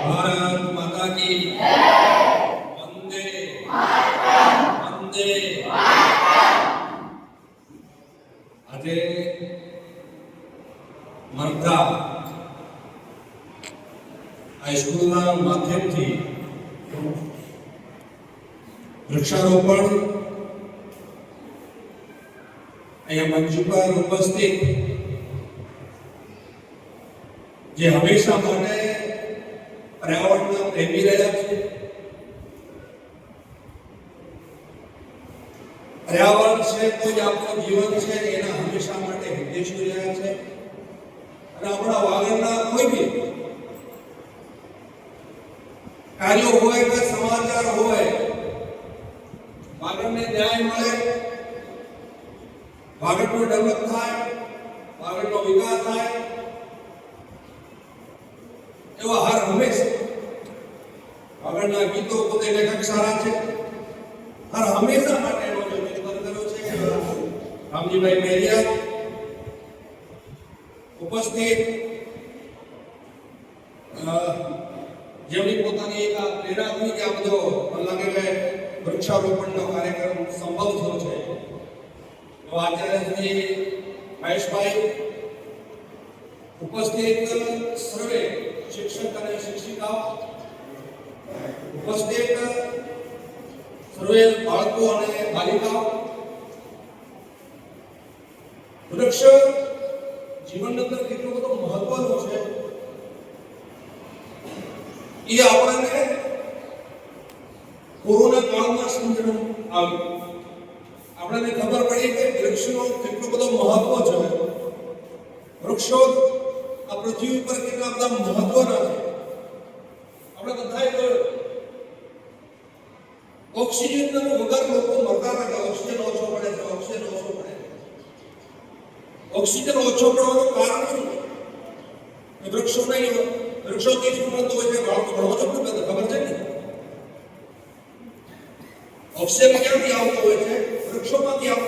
ભારત માતા કી વંદે વંદે આજે મરધા હાઈસ્કૂલના માધ્યમથી વૃક્ષારોપણ અહીંયા મંચ પર ઉપસ્થિત જે હંમેશા માટે પર્યાવરણના પ્રેમી રહ્યા છે. પર્યાવરણ છે તો જ આપણું જીવન છે એના હંમેશા માટે હિતેશી રહ્યા છે. અને આપણા વાગણના કોઈ બી કાર્યો હોય કે સમાચાર હોય વાગણને ન્યાય મળે વાગણનું ડેવલપ થાય વાગણનો વિકાસ થાય એવા હર હંમેશ આગળના ગીતો પોતે લેખક સારા છે. હર હંમેશા માટે એનો જે નિર્ભર કર્યો છે. રામજીભાઈ મેરિયા ઉપસ્થિત જેમની પોતાની એક આ પ્રેરણાથી કે આ બધો લાગે કે વૃક્ષારોપણનો કાર્યક્રમ સંભવ થયો છે. તો આચાર્ય શ્રી મહેશભાઈ ઉપસ્થિત સર્વે ઉપસ્થિત સર્વે બાળકો અને બાલિકાઓ, વૃક્ષ જીવનની અંદર કેટલો બધો મહત્વનો છે. એ આપણને કોરોના કાળમાં સમજણ આવ્યું. આપણને ખબર પડી કે વૃક્ષનો કેટલો બધો મહત્વ છે. વૃક્ષો આ પૃથ્વી ઉપર કેટલા બધા મહત્વના છે. ઓક્સિજન વગર લોકો મરતા હતા ઓક્સિજન ઓછો પડે છે ઓક્સિજન ઓછો પડે છે. ઓક્સિજન ઓછો પડવાનું કારણ શું છે? એ વૃક્ષો નહીં વૃક્ષોથી શું મળતું હોય છે બાળકો ભણવા તો ખબર છે ને ઓક્સિજન ક્યાંથી આવતો હોય છે વૃક્ષોમાંથી આવતો